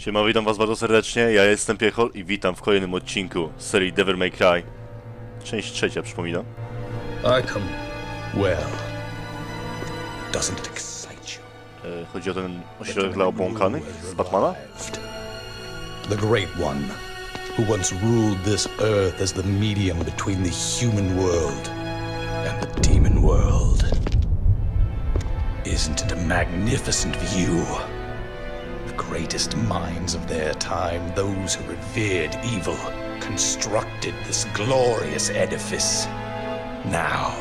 Siema, witam was bardzo serdecznie, ja jestem Piechol i witam w kolejnym odcinku z serii Devil May Cry. Część trzecia, przypominam. I come. Well, doesn't it excite you? E, chodzi o ten ośrodek dla obłąkanych z Batmana? The Great One, who once ruled this earth as the medium between the human world and the demon world. Isn't it a magnificent view? The greatest minds of their time, those who revered evil, constructed this glorious edifice. Now,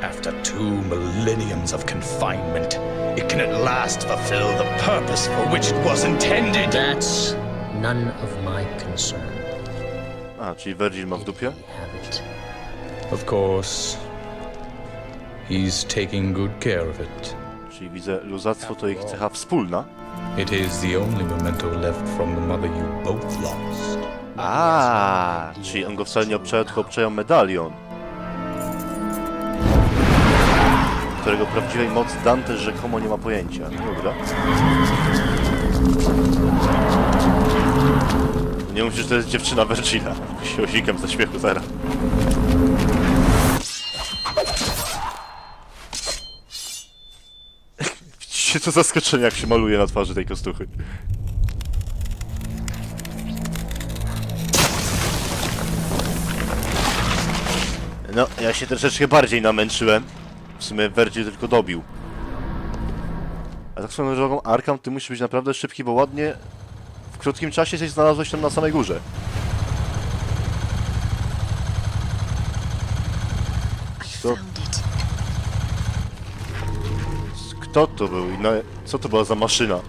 after two millenniums of confinement, it can at last fulfill the purpose for which it was intended. That's none of my concern. A, czyli Virgil ma w dupie? You have it. Of course, he's taking good care of it. Czyli widzę, luzactwo to ich cecha wspólna. It is the only memento left from the mother you both lost. A, czyli on go wcale nie obczaja, tylko obczają medalion. Którego prawdziwej mocy Dante rzekomo nie ma pojęcia. Dobra. Nie mówisz, że to jest dziewczyna Virgila. Się osikam ze śmiechu zaraz. Widzicie to zaskoczenie, jak się maluje na twarzy tej kostuchy. No, ja się troszeczkę bardziej namęczyłem. W sumie Virgil tylko dobił. A tak swoją drogą, Arkham, ty musisz być naprawdę szybki, bo ładnie w krótkim czasie się znalazłeś tam na samej górze. Co, Found it. Kto to był i na, co to była za maszyna?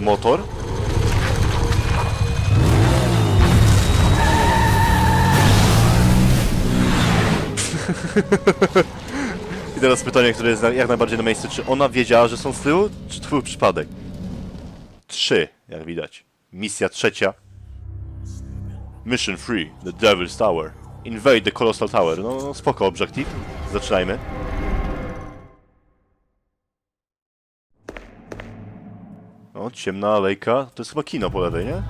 Motor? I teraz pytanie, które jest jak najbardziej na miejscu. Czy ona wiedziała, że są z tyłu, czy to był przypadek? Trzy, jak widać. Misja trzecia. Mission 3, The Devil's Tower. Invade the Colossal Tower. No, no spoko, objective. Zaczynajmy. Ciemna alejka. To jest chyba kino po lewej, nie?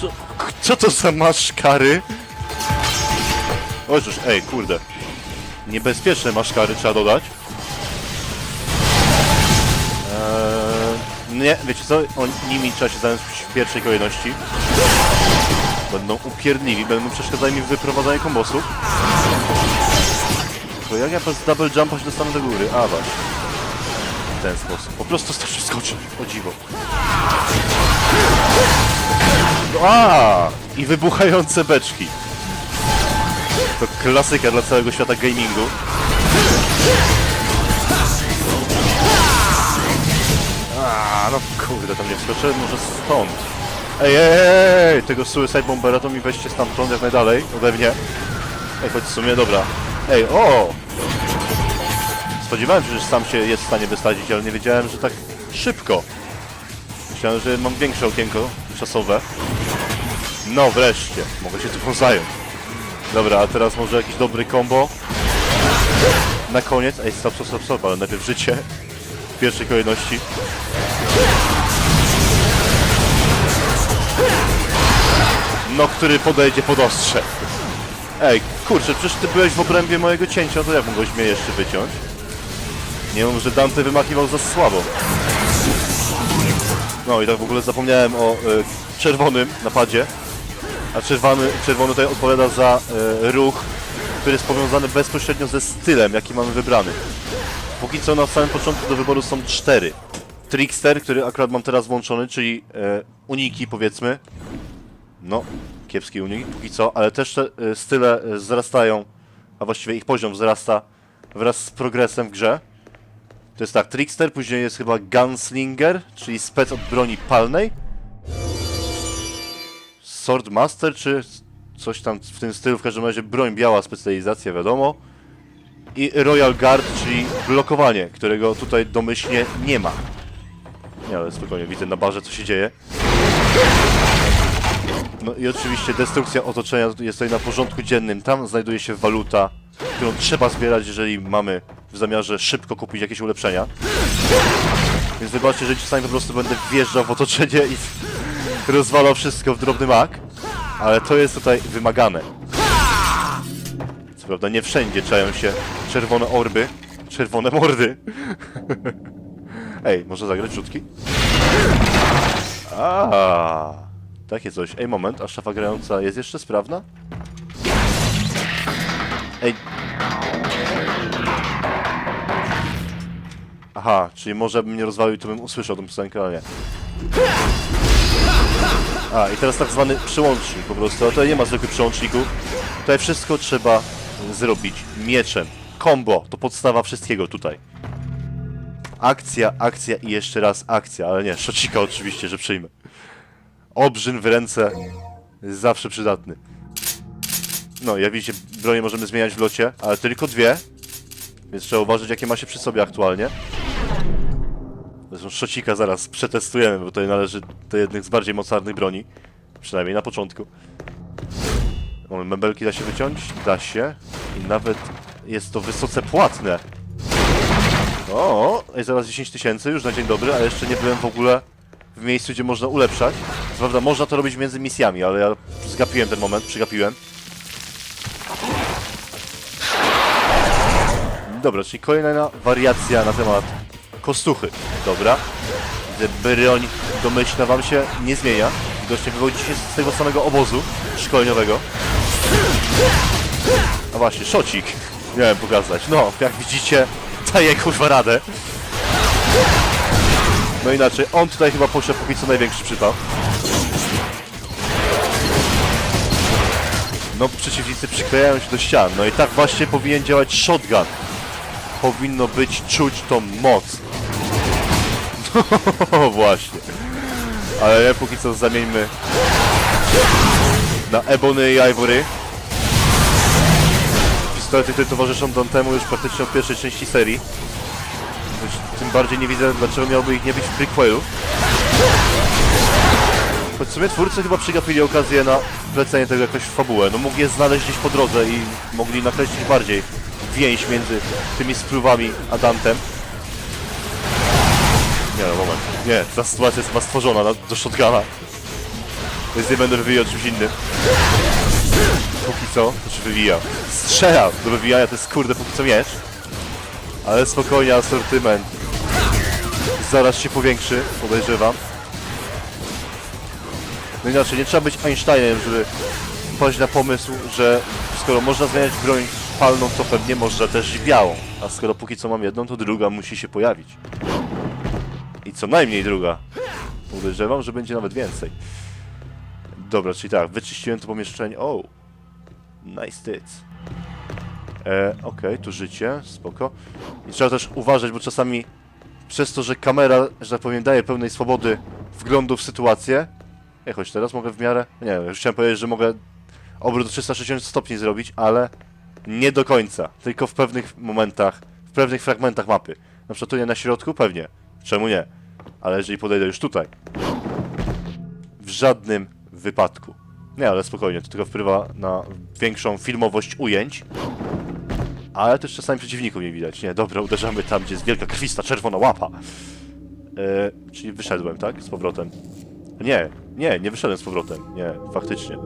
Co, co to za maszkary? O, cóż, ej, kurde. Niebezpieczne maszkary trzeba dodać. Eee, nie, wiecie co? O nimi trzeba się zająć w pierwszej kolejności. Będą upierdliwi, będą przeszkadzali mi w wyprowadzaniu kombosów. To jak ja bez double jumpa się dostanę do góry? A, właśnie. Ten sposób. Po prostu stać skoczyć. O dziwo. A! I wybuchające beczki. To klasyka dla całego świata gamingu. A, no kurde, tam nie wskoczyłem, może stąd. Ej, ej, ej, tego Suicide Bombera to mi weźcie stamtąd jak najdalej, ode mnie. Ej, choć w sumie, dobra. Ej, o! Spodziewałem się, że sam się jest w stanie wysadzić, ale nie wiedziałem, że tak szybko. Myślałem, że mam większe okienko czasowe. No wreszcie, mogę się tym zająć. Dobra, a teraz może jakiś dobry combo. Na koniec, ej stop, stop, stop, stop, ale najpierw życie. W pierwszej kolejności. No, który podejdzie pod ostrze. Ej, kurczę, przecież ty byłeś w obrębie mojego cięcia, to jak mogłeś mnie jeszcze wyciąć? Nie wiem, że Dante wymachiwał za słabo. No i tak w ogóle zapomniałem o y, czerwonym napadzie. A czerwony, czerwony tutaj odpowiada za y, ruch, który jest powiązany bezpośrednio ze stylem, jaki mamy wybrany. Póki co na samym początku do wyboru są cztery. Trickster, który akurat mam teraz włączony, czyli e, uniki powiedzmy. No, kiepski unik póki co, ale też te e, style wzrastają, a właściwie ich poziom wzrasta wraz z progresem w grze. To jest tak, Trickster, później jest chyba Gunslinger, czyli spec od broni palnej. Swordmaster, czy coś tam w tym stylu, w każdym razie broń biała, specjalizacja, wiadomo. I Royal Guard, czyli blokowanie, którego tutaj domyślnie nie ma. Nie, ale spokojnie, widzę na barze, co się dzieje. No i oczywiście destrukcja otoczenia jest tutaj na porządku dziennym. Tam znajduje się waluta, którą trzeba zbierać, jeżeli mamy w zamiarze szybko kupić jakieś ulepszenia. Więc wybaczcie, że czasami po prostu będę wjeżdżał w otoczenie i rozwalał wszystko w drobny mak. Ale to jest tutaj wymagane. Co prawda nie wszędzie czają się czerwone orby, czerwone mordy. Ej, może zagrać rzutki? A, takie coś. Ej, moment, a szafa grająca jest jeszcze sprawna? Ej. Aha, czyli może bym nie rozwalił, to bym usłyszał tą piosenkę, ale nie. A, i teraz tak zwany przełącznik po prostu, ale tutaj nie ma zwykłych przełączników. Tutaj wszystko trzeba zrobić mieczem. Combo, to podstawa wszystkiego tutaj. Akcja, akcja i jeszcze raz akcja, ale nie, szocika oczywiście, że przyjmę. Obrzyn w ręce, zawsze przydatny. No, jak widzicie, bronie możemy zmieniać w locie, ale tylko dwie. Więc trzeba uważać, jakie ma się przy sobie aktualnie. Zresztą szocika zaraz przetestujemy, bo to należy do jednych z bardziej mocarnych broni. Przynajmniej na początku. Mamy mebelki da się wyciąć? Da się. I nawet jest to wysoce płatne. O, i zaraz 10 tysięcy już na dzień dobry, a jeszcze nie byłem w ogóle w miejscu, gdzie można ulepszać. Co prawda można to robić między misjami, ale ja zgapiłem ten moment, przygapiłem. Dobra, czyli kolejna wariacja na temat kostuchy. Dobra. Widzę, broń domyślna wam się nie zmienia. Widocznie wywodzicie z tego samego obozu szkoleniowego. A właśnie, szocik. Miałem pokazać. No, jak widzicie, daje kurwa radę. No inaczej, on tutaj chyba posiadł póki co największy przypał. No, przeciwnicy przyklejają się do ścian. No i tak właśnie powinien działać shotgun. Powinno być czuć tą moc. No właśnie. Ale póki co zamieńmy na Ebony i Ivory. Pistolety, które towarzyszą Dantemu już praktycznie od pierwszej części serii. Tym bardziej nie widzę, dlaczego miałoby ich nie być w prequelu. Choć w sumie twórcy chyba przegapili okazję na wlecenie tego jakoś w fabułę. No mógł je znaleźć gdzieś po drodze i mogli nakreślić bardziej więź między tymi spluwami a Dantem. Nie no, moment. Nie, ta sytuacja jest chyba stworzona na, do shotguna. Więc nie będę wywijał czymś innym. Póki co, znaczy wywija. Strzela do wywijania, to jest kurde póki co miecz. Ale spokojnie, asortyment. Zaraz się powiększy, podejrzewam. No inaczej, nie trzeba być Einsteinem, żeby wpaść na pomysł, że skoro można zmieniać broń palną, to pewnie można też i białą. A skoro póki co mam jedną, to druga musi się pojawić. I co najmniej druga. Podejrzewam, że będzie nawet więcej. Dobra, czyli tak, wyczyściłem to pomieszczenie. O! Nice tits. E, Okej, tu życie, spoko. I trzeba też uważać, bo czasami przez to, że kamera, że tak powiem, daje pełnej swobody wglądu w sytuację. Ej, choć teraz mogę w miarę... Nie już chciałem powiedzieć, że mogę obrót do 360 stopni zrobić, ale nie do końca. Tylko w pewnych momentach, w pewnych fragmentach mapy. Na przykład tu nie na środku? Pewnie. Czemu nie? Ale jeżeli podejdę już tutaj, w żadnym wypadku. Nie, ale spokojnie, to tylko wpływa na większą filmowość ujęć. Ale też czasami przeciwników nie widać. Nie, dobra, uderzamy tam, gdzie jest wielka krwista czerwona łapa. E, czyli wyszedłem, tak? Z powrotem. Nie, nie, nie wyszedłem z powrotem. Nie, faktycznie.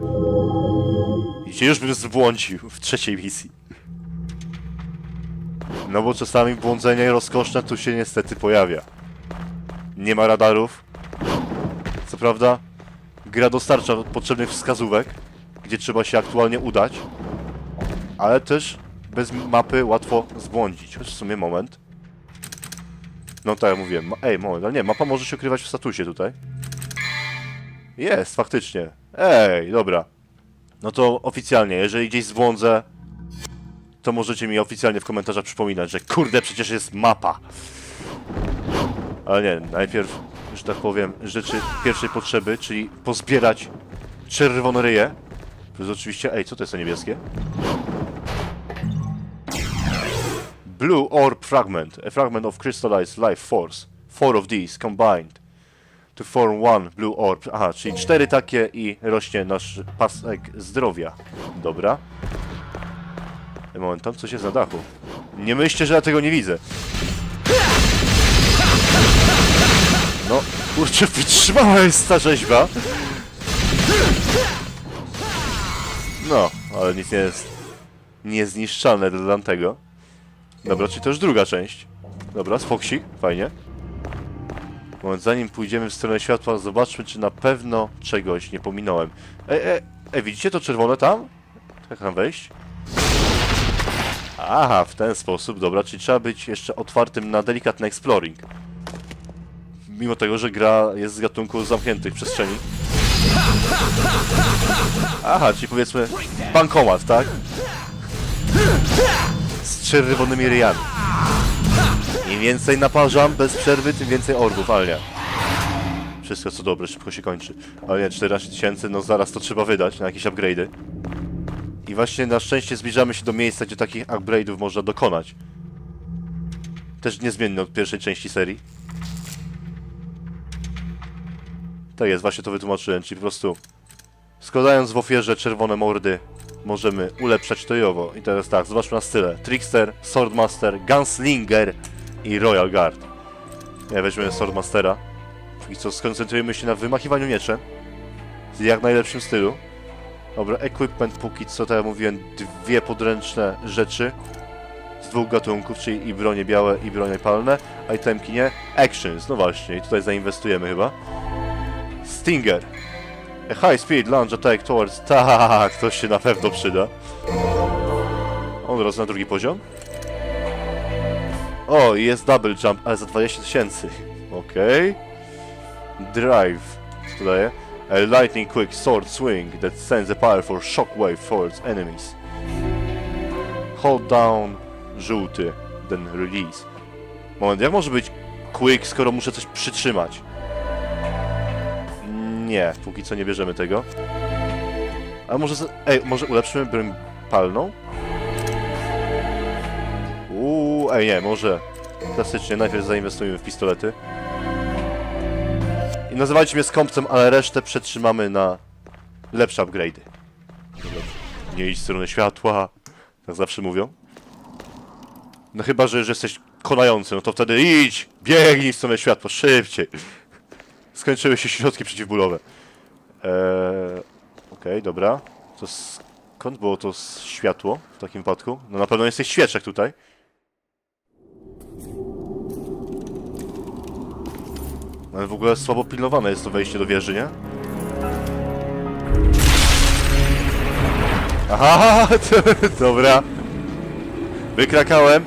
Się już bym zbłądził w trzeciej misji. No bo czasami błądzenie rozkoszne tu się niestety pojawia. Nie ma radarów. Co prawda, gra dostarcza potrzebnych wskazówek, gdzie trzeba się aktualnie udać, ale też bez mapy łatwo zbłądzić. Choć w sumie moment. No tak jak mówiłem, ej, moment, ale nie, mapa może się ukrywać w statusie tutaj. Jest, faktycznie. Ej, dobra. No to oficjalnie, jeżeli gdzieś zbłądzę, to możecie mi oficjalnie w komentarzach przypominać, że kurde, przecież jest mapa. Ale nie, najpierw, że tak powiem, rzeczy pierwszej potrzeby, czyli pozbierać czerwone ryje. To jest oczywiście, ej, co to jest to niebieskie? Blue Orb Fragment, a fragment of crystallized life force. Four of these combined to form one blue orb. Aha, czyli cztery takie i rośnie nasz pasek zdrowia. Dobra. Moment, tam coś jest na dachu. Nie myślcie, że ja tego nie widzę. No, kurczę, wytrzymała jest ta rzeźba. No, ale nic nie jest niezniszczalne dla Dantego. Dobra, czyli to już druga część. Dobra, spoksik, fajnie. Moment, zanim pójdziemy w stronę światła, zobaczmy, czy na pewno czegoś nie pominąłem. Ej, ej, ej widzicie to czerwone tam? Jak tam wejść? Aha, w ten sposób, dobra, czyli trzeba być jeszcze otwartym na delikatny exploring. Mimo tego, że gra jest z gatunku zamkniętych przestrzeni. Aha, czyli powiedzmy bankomat, tak? Z czerwonymi ryjami. Im więcej naparzam bez przerwy, tym więcej orbów, ale nie. Wszystko co dobre, szybko się kończy. Ale nie, 14 tysięcy, no zaraz to trzeba wydać na jakieś upgrade'y. I właśnie na szczęście zbliżamy się do miejsca, gdzie takich upgrade'ów można dokonać. Też niezmiennie od pierwszej części serii. Tak jest, właśnie to wytłumaczyłem, czyli po prostu składając w ofierze czerwone mordy możemy ulepszać to i owo. I teraz tak, zobaczmy na style. Trickster, Swordmaster, Gunslinger i Royal Guard. Ja weźmiemy Swordmastera. I co, skoncentrujemy się na wymachiwaniu mieczem. W jak najlepszym stylu. Dobra, equipment póki co, tak jak mówiłem, dwie podręczne rzeczy. Z dwóch gatunków, czyli i bronie białe, i bronie palne. Itemki nie. Actions, no właśnie, tutaj zainwestujemy chyba. Stinger. A high speed launch attack towards... Tak, to się na pewno przyda. On raz na drugi poziom. O, jest double jump, ale za 20 tysięcy. Okej. Drive. Co to daje? A lightning quick sword swing that sends a powerful shockwave towards enemies. Hold down żółty, then release. Moment, jak może być quick, skoro muszę coś przytrzymać? Nie, póki co nie bierzemy tego. A może... Ej, może ulepszymy broń palną? Ej nie, może... Klasycznie, najpierw zainwestujemy w pistolety. I nazywajcie mnie skąpcem, ale resztę przetrzymamy na lepsze upgrade'y. Nie idź w stronę światła, tak zawsze mówią. No chyba, że już jesteś konający, no to wtedy idź, biegnij w stronę światła, szybciej. Skończyły się środki przeciwbólowe. Eee, Okej, dobra. To skąd było to światło w takim wypadku? No na pewno jest świeczek tutaj. Ale w ogóle słabo pilnowane jest to wejście do wieży, nie? Aha, dobra. Wykrakałem.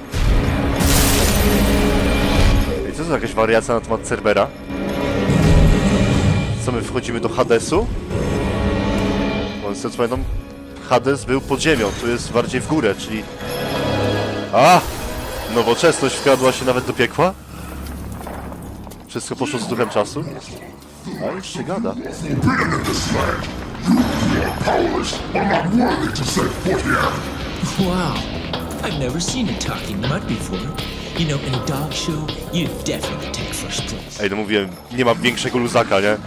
I co to jakaś wariacja na temat Cerbera? Co my wchodzimy do Hadesu? Bo z tego co pamiętam, Hades był pod ziemią, tu jest bardziej w górę, czyli... A! Nowoczesność wkradła się nawet do piekła? Wszystko poszło z duchem czasu? A jeszcze gada. Wow, I've never seen a talking mud before. You know, in a dog show, you definitely take first place. Ej, no mówiłem, nie mam większego luzaka, nie?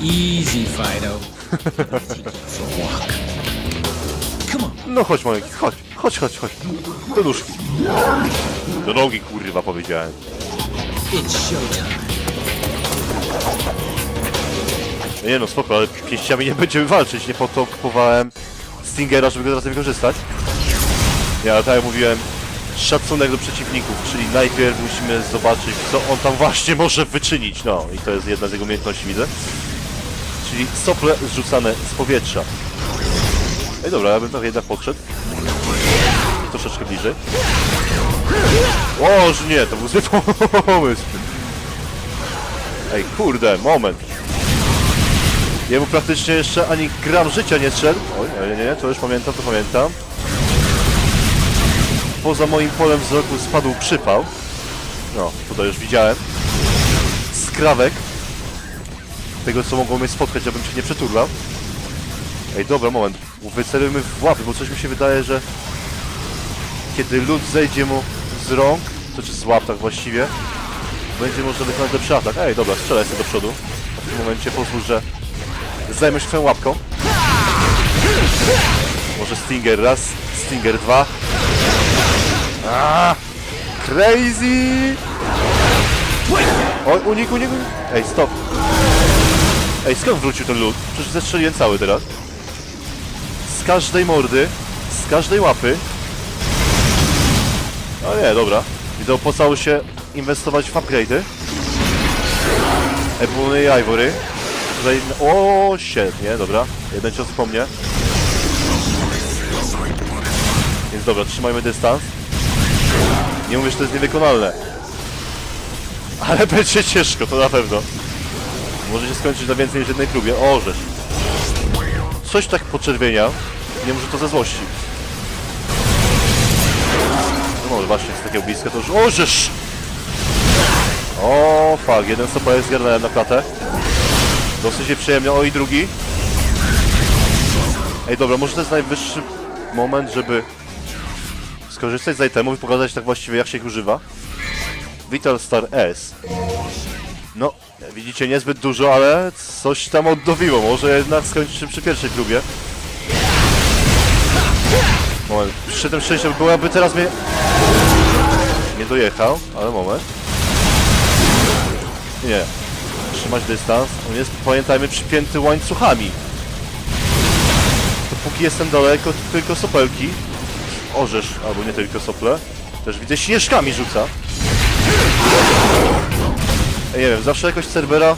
Easy, Fido. Take you for a walk. Come on. No chodź, maleńki, chodź, chodź, chodź, chodź. Do nóżki. Do nogi, kurwa, powiedziałem. No Nie no, spoko, ale pięściami nie będziemy walczyć, nie po to kupowałem Stingera, żeby go teraz wykorzystać. Ja, tak jak mówiłem, szacunek do przeciwników, czyli najpierw musimy zobaczyć, co on tam właśnie może wyczynić, no i to jest jedna z jego umiejętności, widzę. Czyli sople zrzucane z powietrza. Ej, dobra, ja bym tam jednak podszedł. Troszeczkę bliżej. O, że nie, to był zły pomysł. Ej, kurde, moment. Jemu praktycznie jeszcze ani gram życia nie strzedł. Oj, nie, nie, nie, to już pamiętam, to pamiętam. Poza moim polem wzroku spadł przypał. No, tutaj już widziałem. Skrawek. Tego, co mogło mnie spotkać, abym się nie przeturlał. Ej, dobra, moment. Wycelujmy w łapy, bo coś mi się wydaje, że... Kiedy lód zejdzie mu z rąk, to czy z łap tak właściwie, będzie można wykonać lepszy atak. Ej, dobra, strzelaj sobie do przodu. W tym momencie pozwól, że zajmę się twoją łapką. Może Stinger raz, Stinger dwa. A, crazy! Oj, unik, unik, unik. Ej, stop. Ej, skąd wrócił ten lód? Przecież zestrzeliłem cały teraz. Z każdej mordy, z każdej łapy. No nie, dobra. Widzę, opłacało się inwestować w upgrade'y. Ebony i Ivory. Tutaj... O, świetnie, dobra. Jeden cios po mnie. Więc dobra, trzymajmy dystans. Nie mówię, że to jest niewykonalne. Ale będzie ciężko, to na pewno. Może się skończyć na więcej niż jednej próbie. O, żeż. Coś tak poczerwienia. Nie może to ze złości. No może właśnie z takiego bliska to już... O, żeż! O, fuck, jeden stopa jest zgarnąłem na klatę. Dosyć się przyjemnie. O, i drugi. Ej, dobra, może to jest najwyższy moment, żeby skorzystać z itemów i pokazać tak właściwie jak się ich używa. Vital Star S. No, widzicie, niezbyt dużo, ale coś tam oddowiło. Może jednak skończy przy pierwszej próbie. Moment, przy tym szczęściem byłaby teraz mnie... Nie dojechał, ale moment. Nie. Trzymać dystans. On jest, pamiętajmy, przypięty łańcuchami. Dopóki jestem daleko, tylko sopelki. Orzesz, albo nie tylko sople. Też widzę, śnieżkami rzuca. Ja nie wiem, zawsze jakoś Cerbera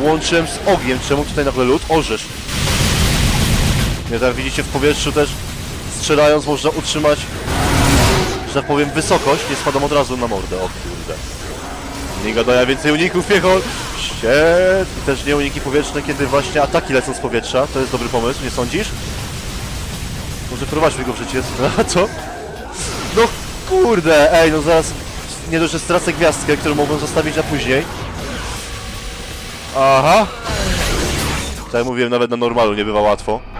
łączyłem z ogniem. Czemu tutaj nagle lód? Orzesz. Nie, tak widzicie, w powietrzu też strzelając można utrzymać, że tak powiem, wysokość. Nie spadam od razu na mordę. O kurde. Nie gadaja więcej uników piechol. Shit. I też nie uniki powietrzne, kiedy właśnie ataki lecą z powietrza. To jest dobry pomysł, nie sądzisz? Może prowadźmy go życie. A co? No kurde, ej, no zaraz nie dość, że stracę gwiazdkę, którą mogłem zostawić na później. Aha. Tak jak mówiłem, nawet na normalu nie bywa łatwo.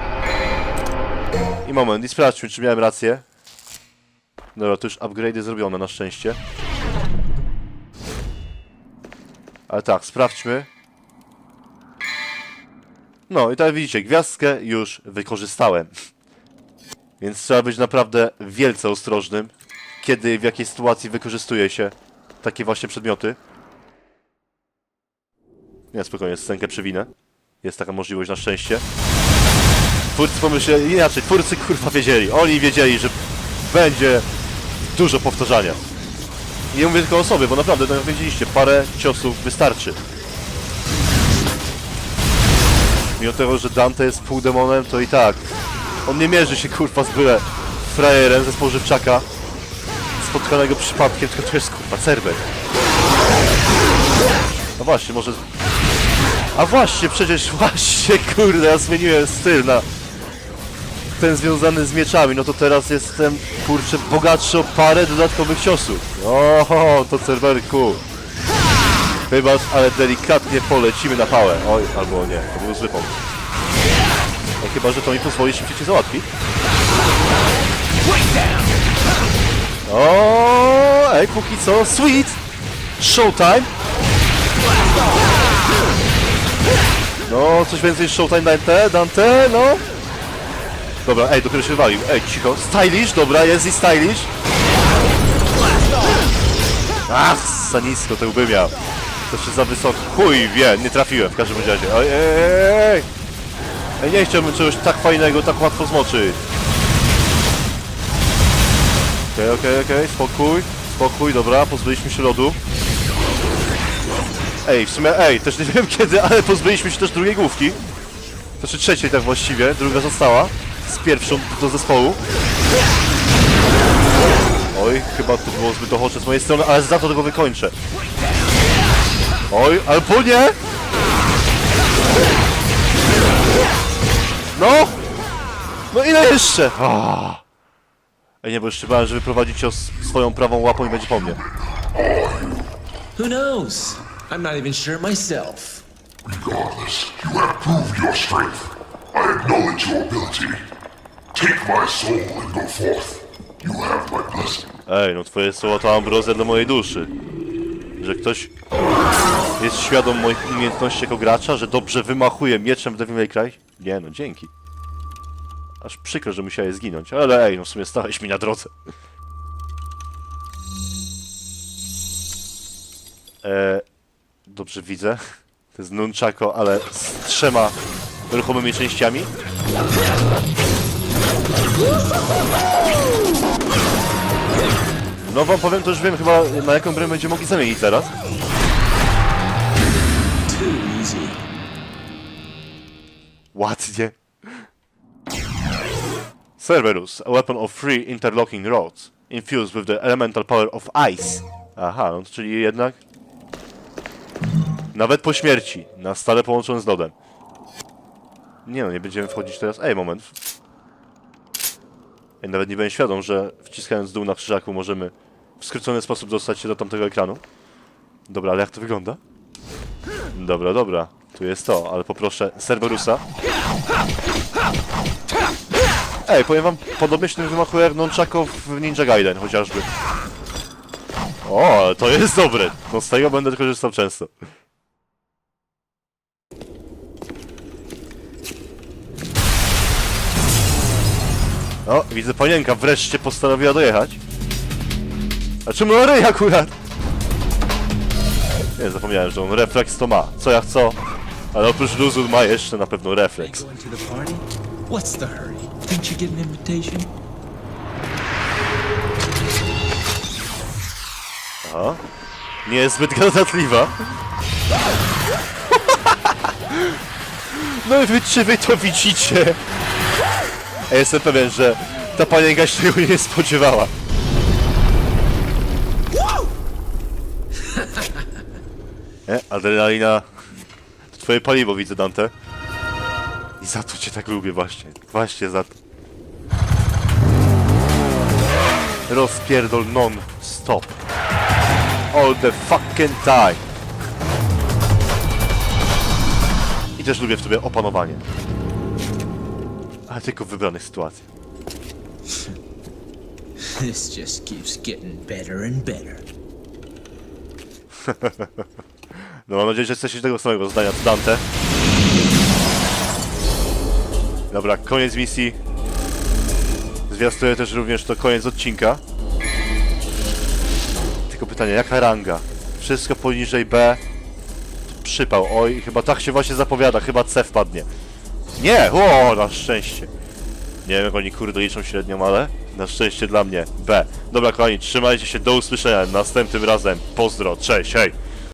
I moment, i sprawdźmy, czy miałem rację. Dobra, to już upgrade'y zrobione na szczęście. Ale tak, sprawdźmy. No i tak widzicie, gwiazdkę już wykorzystałem. Więc trzeba być naprawdę wielce ostrożnym, kiedy w jakiej sytuacji wykorzystuje się takie właśnie przedmioty. Nie, spokojnie, scenkę przewinę. Jest taka możliwość na szczęście. Twórcy pomyśleli inaczej, twórcy kurwa wiedzieli. Oni wiedzieli, że będzie dużo powtarzania. Nie mówię tylko o sobie, bo naprawdę, tak jak wiedzieliście, parę ciosów wystarczy. Mimo tego, że Dante jest półdemonem, to i tak. On nie mierzy się kurwa z byle frajerem ze spożywczaka spotkanego przypadkiem, tylko to jest kurwa Cerber. No właśnie, może... A właśnie, przecież właśnie, kurde, ja zmieniłem styl na ten związany z mieczami, no to teraz jestem, kurczę, bogatszy o parę dodatkowych ciosów. Oho, to Cerberku. Wybacz, ale delikatnie polecimy na pałę. Oj, albo nie, to był zły pomysł. No chyba, że to mi pozwoli szybciej cię załatwić. O, ej, póki co, sweet! Showtime! No, coś więcej Showtime Dante, Dante, no! Dobra, ej, dopiero się wywalił. Ej, cicho. Stylish, dobra, jest i stylish. Ach, za nisko to by miał. To się za wysoko. Chuj, wie, nie trafiłem w każdym razie. Ej, ej, ej! Nie chciałbym czegoś tak fajnego, tak łatwo zmoczyć. Okej, okej, okej, spokój, spokój, dobra, pozbyliśmy się lodu. Ej, w sumie, ej, też nie wiem kiedy, ale pozbyliśmy się też drugiej główki. Znaczy trzeciej tak właściwie, druga została. Z pierwszą do zespołu. Oj, chyba to było zbyt ochocze z mojej strony, ale za to tego wykończę. Oj, albo nie! No! No ile jeszcze? Ej, nie, bo jeszcze bałem, że wyprowadzi cios swoją prawą łapą i będzie po mnie. Who knows? I'm not even sure myself. Regardless, you have proved your strength. I acknowledge your ability. Take my soul and go forth. You have my blessing. Ej, no twoje słowa to ambrozja dla mojej duszy. Że ktoś jest świadom moich umiejętności jako gracza, że dobrze wymachuje mieczem w Devil May Cry. Nie no, dzięki. Aż przykro, że musiałeś zginąć, ale ej, no w sumie stałeś mi na drodze. E, dobrze widzę. To jest nunchako, ale z trzema ruchomymi częściami. No wam powiem, to już wiem chyba na jaką broń będziemy mogli zamienić teraz. Ładnie. Cerberus, a weapon of three interlocking rods, infused with the elemental power of ice. Aha, no czyli jednak... Nawet po śmierci, na stale połączony z lodem. Nie no, nie będziemy wchodzić teraz... Ej, moment. Ja nawet nie byłem świadom, że wciskając dół na krzyżaku możemy w skrócony sposób dostać się do tamtego ekranu. Dobra, ale jak to wygląda? Dobra, dobra. Tu jest to, ale poproszę Cerberusa. Ej, powiem wam, podobnie się tym wymachuje jak w Ninja Gaiden chociażby. O, to jest dobre. No z tego będę korzystał często. O, widzę panienka wreszcie postanowiła dojechać. A czemu na ryj akurat? Nie, zapomniałem, że on refleks to ma. Co ja chcę? Ale oprócz luzu ma jeszcze na pewno refleks. Going to the party? What's the hurry? Didn't you get an invitation? Aha. Nie jest zbyt gadatliwa. No i wy, czy wy to widzicie? Ja jestem pewien, że ta panienka się tego nie spodziewała. Nie, adrenalina to twoje paliwo widzę, Dante. I za to cię tak lubię właśnie. Właśnie za to. Rozpierdol non-stop. All the fucking time. I też lubię w tobie opanowanie. Ale tylko w wybranych sytuacjach. This just keeps getting better and better. No mam nadzieję, że jesteście tego samego zdania co Dante. Dobra, koniec misji. Zwiastuję też również to koniec odcinka. Tylko pytanie, jaka ranga? Wszystko poniżej B. Przypał. Oj, chyba tak się właśnie zapowiada. Chyba C wpadnie. Nie! O, na szczęście. Nie wiem jak oni kurde liczą średnią, ale na szczęście dla mnie B. Dobra kochani, trzymajcie się, do usłyszenia następnym razem. Pozdro, cześć, hej!